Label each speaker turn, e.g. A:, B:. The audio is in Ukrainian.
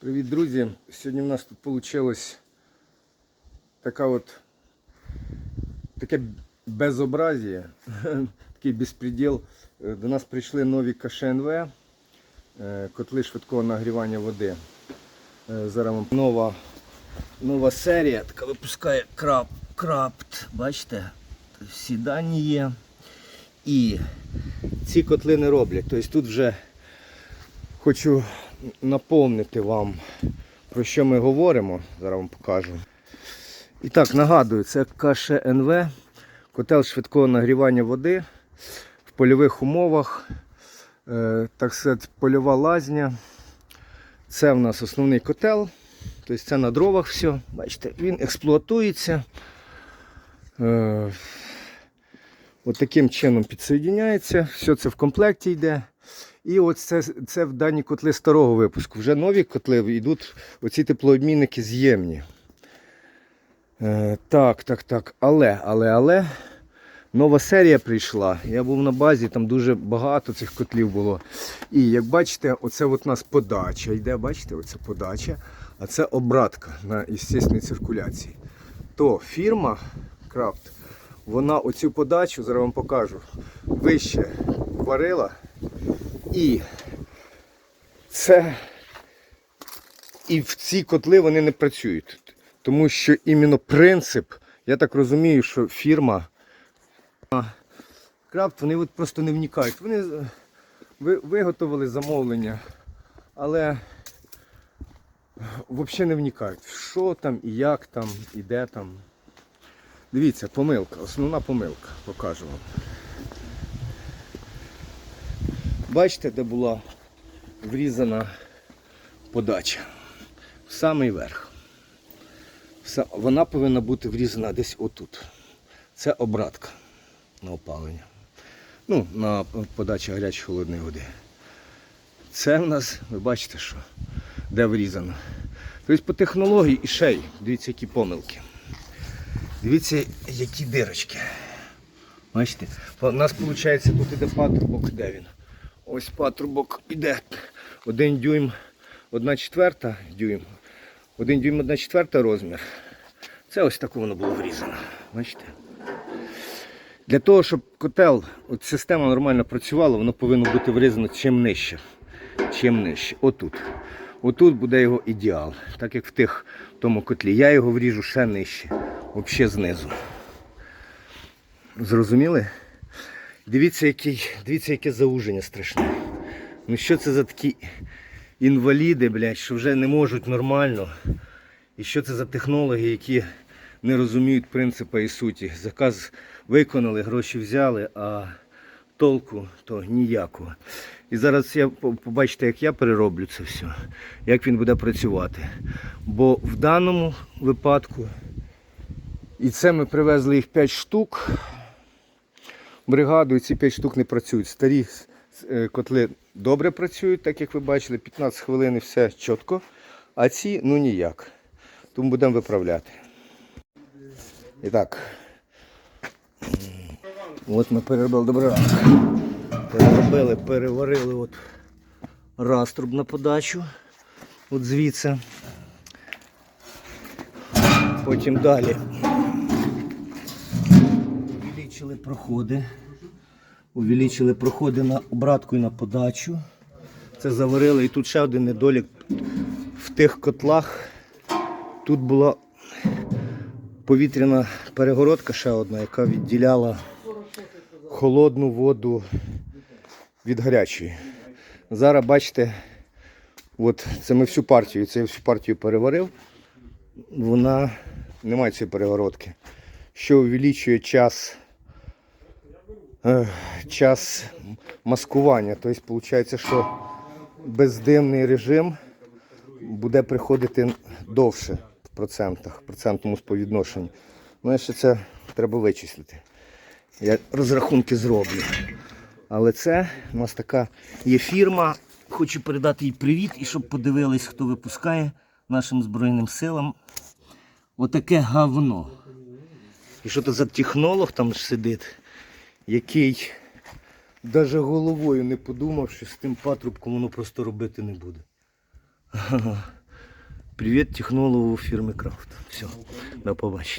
A: Привіт, друзі! Сьогодні в нас тут вийшло така от таке безобразія, такий безпреділ. Е, До нас прийшли нові КШНВ, е, котли швидкого нагрівання води. Е, Зараз вам нова, нова серія, така випускає крап, крапт. Бачите? Всі дані є. І ці котли не роблять. Тобто тут вже Хочу наповнити вам, про що ми говоримо. Зараз вам покажу. І так, нагадую, це КШНВ, котел швидкого нагрівання води в польових умовах. Е, так сказати, польова лазня. Це в нас основний котел. Тобто це на дровах все. Бачите, він експлуатується. Е, От таким чином підсоєдняється. Все це в комплекті йде. І от це, це в дані котли старого випуску. Вже нові котли йдуть оці теплообмінники з'ємні. Е, так, так, так. Але, але, але. Нова серія прийшла. Я був на базі, там дуже багато цих котлів було. І як бачите, оце от у нас подача йде, бачите, оце подача, а це обратка на естественній циркуляції. То фірма Крафт, вона оцю подачу, зараз вам покажу, вище варила. І це і в ці котли вони не працюють. Тому що іменно принцип, я так розумію, що фірма Крафт, вони от просто не вникають. Вони е, виготовили замовлення, але взагалі не вникають. Що там і як там, і де там. Дивіться, помилка, основна помилка, покажу вам. Бачите, де була врізана подача? В самий верх. Вона повинна бути врізана десь отут. Це обратка на опалення. Ну, на подачу гарячої холодної води. Це в нас, ви бачите, що, де врізано. Тобто по технології і шей, дивіться, які помилки. Дивіться, які дирочки. Бачите? У нас виходить, тут іде патрубок, де він? Ось патрубок іде. Один дюйм, одна четверта дюйм. Один дюйм, одна четверта розмір. Це ось так воно було врізано. Бачите? Для того, щоб котел, от система нормально працювала, воно повинно бути врізано чим нижче. Чим нижче. Отут. Отут буде його ідеал. Так як в тих в тому котлі. Я його вріжу ще нижче. Взагалі знизу. Зрозуміли? Дивіться, який, дивіться, яке зауження страшне. Ну що це за такі інваліди, блядь, що вже не можуть нормально. І що це за технологи, які не розуміють принципу і суті. Заказ виконали, гроші взяли, а толку то ніякого. І зараз я побачите, як я перероблю це все, як він буде працювати. Бо в даному випадку, і це ми привезли їх 5 штук бригаду, і ці 5 штук не працюють. Старі е, котли добре працюють, так як ви бачили, 15 хвилин все чітко, а ці ну ніяк. Тому будемо виправляти. І так. От ми переробили добре. Переробили, переварили от раструб на подачу. От звідси. Потім далі увеличили проходи. Увеличили проходи на обратку і на подачу. Це заварили. І тут ще один недолік. В тих котлах тут була повітряна перегородка ще одна, яка відділяла холодну воду від гарячої. Зараз бачите, от це ми всю партію, це я всю партію переварив. Вона не має цієї перегородки, що увеличує час, час маскування. Тобто, виходить, що бездимний режим буде приходити довше в процентах, в процентному співвідношенні. Ну, ще це треба вичислити. Я розрахунки зроблю. Але це у нас така є фірма. Хочу передати їй привіт і щоб подивились, хто випускає нашим Збройним силам. Отаке говно. І що то за технолог там сидить, який навіть головою не подумав, що з тим патрубком воно просто робити не буде. Привіт технологу фірми Крафт. Все, до побачення.